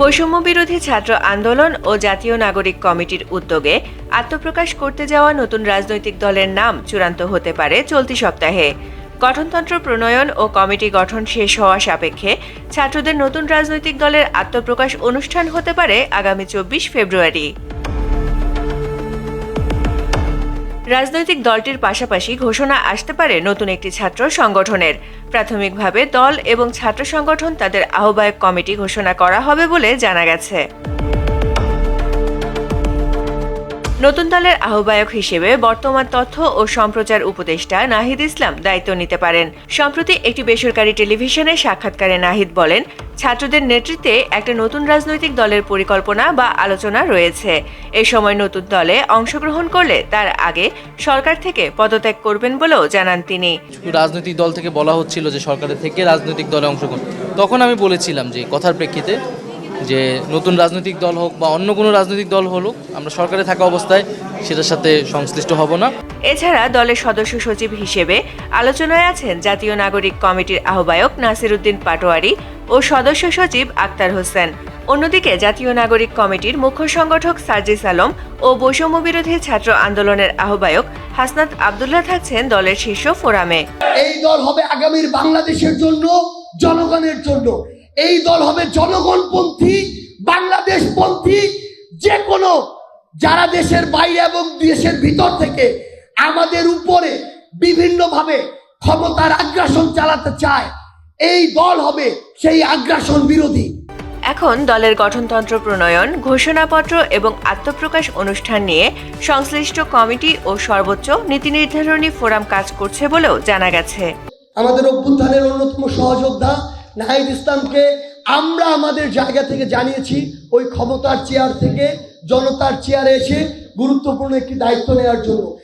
বৈষম্য বিরোধী ছাত্র আন্দোলন ও জাতীয় নাগরিক কমিটির উদ্যোগে আত্মপ্রকাশ করতে যাওয়া নতুন রাজনৈতিক দলের নাম চূড়ান্ত হতে পারে চলতি সপ্তাহে। গঠনতন্ত্র প্রণয়ন ও কমিটি গঠন শেষ হওয়া সাপেক্ষে ছাত্রদের নতুন রাজনৈতিক দলের আত্মপ্রকাশ অনুষ্ঠান হতে পারে আগামী চব্বিশ ফেব্রুয়ারি। রাজনৈতিক দলটির পাশাপাশি ঘোষণা আসতে পারে নতুন একটি ছাত্র সংগঠনের। প্রাথমিকভাবে দল এবং ছাত্র সংগঠন তাদের আহ্বায়ক কমিটি ঘোষণা করা হবে বলে জানা গেছে। নতুন দলের আহ্বায়ক হিসেবে বর্তমান তথ্য ও সম্প্রচার উপদেষ্টা নাহিদ ইসলাম দায়িত্ব নিতে পারেন। সম্প্রতি একটি বেসরকারি টেলিভিশনে সাক্ষাৎকারে নাহিদ বলেন, ছাত্রদের নেতৃত্বে একটা নতুন রাজনৈতিক দলের পরিকল্পনা বা আলোচনা রয়েছে। এ সময় নতুন দলে অংশগ্রহণ করলে তার আগে সরকার থেকে পদত্যাগ করবেন বলেও জানান তিনি। রাজনৈতিক দল থেকে বলা হচ্ছিল যে সরকারের থেকে রাজনৈতিক দলে অংশগ্রহণ। তখন আমি বলেছিলাম যে কথার প্রেক্ষিতে যে নতুন রাজনৈতিক দল হোক বা অন্য কোনো রাজনৈতিক দল হলো আমরা সরকারে থাকা অবস্থায় সেটার সাথে সংশ্লিষ্ট হব না। এছাড়া দলের সদস্য সচিব হিসেবে আলোচনায় আছেন জাতীয় নাগরিক কমিটির আহ্বায়ক নাসির উদ্দিন পাটোয়ারি ও সদস্য সচিব আক্তার হোসেন। অন্যদিকে জাতীয় নাগরিক কমিটির মুখ্য সংগঠক সার্জিস আলম ও বৈষম্য বিরোধী ছাত্র আন্দোলনের আহ্বায়ক হাসনাত আবদুল্লাহ থাকছেন দলের শীর্ষ ফোরামে। এই দল হবে আগামীর বাংলাদেশের জন্য জনগণের জন্য। এই দল হবে জনগণপন্থী বাংলাদেশপন্থী যে কোনো যারা দেশের বাইরে এবং দেশের ভিতর থেকে আমাদের উপরে বিভিন্নভাবে ক্ষমতার আগ্রাসন চালাতে চায় এই দল হবে সেই আগ্রাসন বিরোধী। এখন দলের গঠনতন্ত্র প্রণয়ন ঘোষণাপত্র এবং আত্মপ্রকাশ অনুষ্ঠান নিয়ে সংশ্লিষ্ট কমিটি ও সর্বোচ্চ নীতি নির্ধারণী ফোরাম কাজ করছে বলেও জানা গেছে। আমাদের অভ্যুত্থানের অন্যতম সহযোদ্ধা নাহিদ ইসলামকে আমরা আমাদের জায়গা থেকে জানিয়েছি, ওই ক্ষমতার চেয়ার থেকে জনতার চেয়ারে এসে গুরুত্বপূর্ণ একটি দায়িত্ব নেওয়ার জন্য।